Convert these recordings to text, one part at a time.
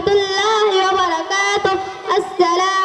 ورحمة الله وبركاته السلام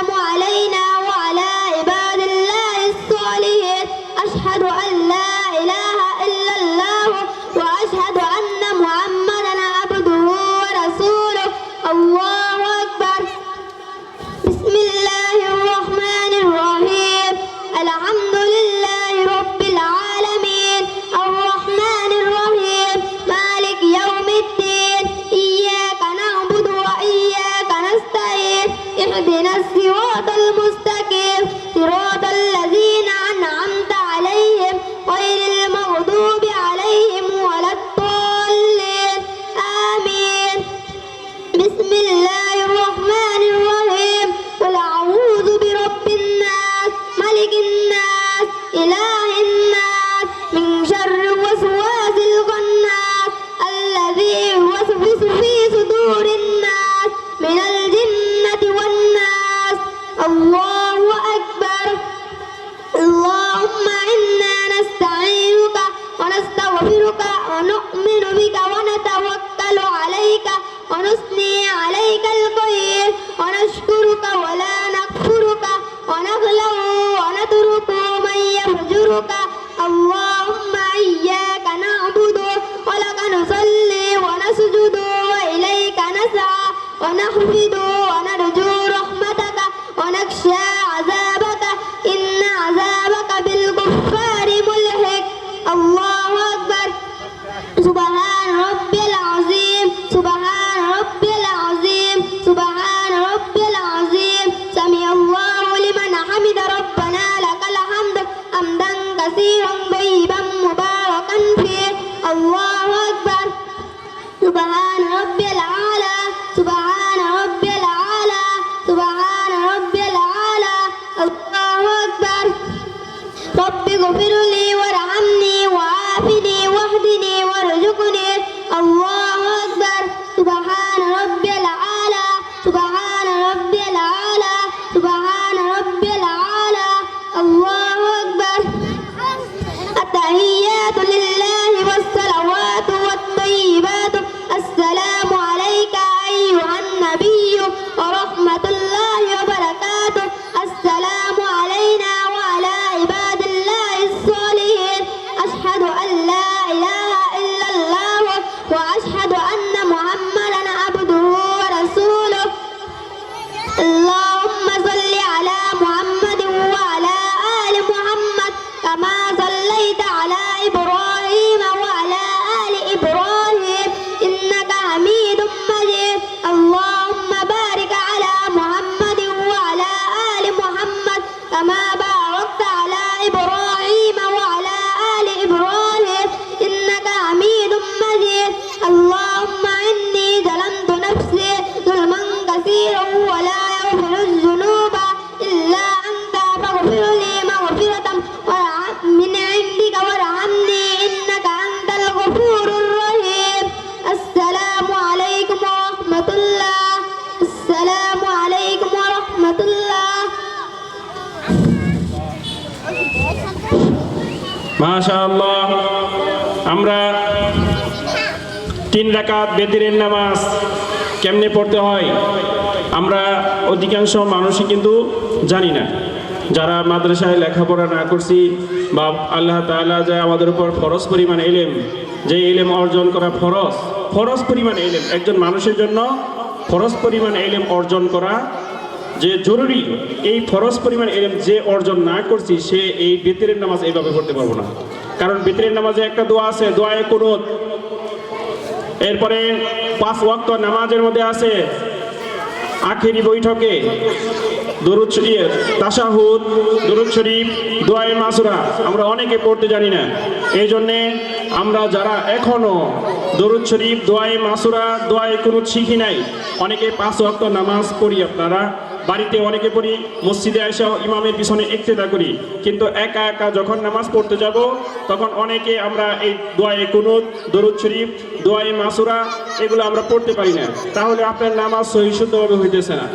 ونؤمن بك ونتوكل عليك ونثني عليك الخير ونشكرك ولا نكفرك ونخلع ونترك من يفجرك اللهم إياك نعبد ولك نصلي ونسجد وإليك نسعى ونحفد ونرجو আমরা তিন রাকাত বেদিরের নামাজ কেমনে পড়তে হয়? আমরা অধিকাংশ মানুষই কিন্তু জানি না। যারা মাদ্রাসায় লেখাপড়া না করছি বা আল্লাহ তাআলা যে আমাদের উপর ফরজ পরিমাণ এলেম যে এলেম অর্জন করা ফরজ ফরজ পরিমাণ এলেম একজন মানুষের জন্য ফরজ পরিমাণ এলেম অর্জন করা যে জরুরি, এই ফরজ পরিমাণ এলেম যে অর্জন না করছি, সে এই বেতেরের নামাজ এইভাবে পড়তে পারব না। কারণ বেতেরের নামাজে একটা দোয়া আছে, দোয়ায় কুনুত। এরপরে পাঁচ ওয়াক্ত নামাজের মধ্যে আছে বৈঠকে দরুদ শরীফ তাশাহুদ, দরুদ শরীফ, দোয়ায়ে মাসুরা, আমরা অনেকে পড়তে জানি না। এই জন্যে আমরা যারা এখনও দরুদ শরীফ, দোয়ায়ে মাসুরা, দোয়ায়ে কোনো শিখি নাই, অনেকে পাঁচ ওয়াক্ত নামাজ পড়ি আপনারা। বাড়িতে অনেকে পড়ি, মসজিদে আসা ইমামের পিছনে একতেদা করি। কিন্তু একা একা যখন নামাজ পড়তে যাব, তখন অনেকে আমরা এই দোয়ায়ে কুনুদ দরুদ শরীফ, দোয়ায়ে মাসুরা, এগুলো আমরা পড়তে পারি না। তাহলে আপনার নামাজ সহি শুদ্ধভাবে হইতেছে না।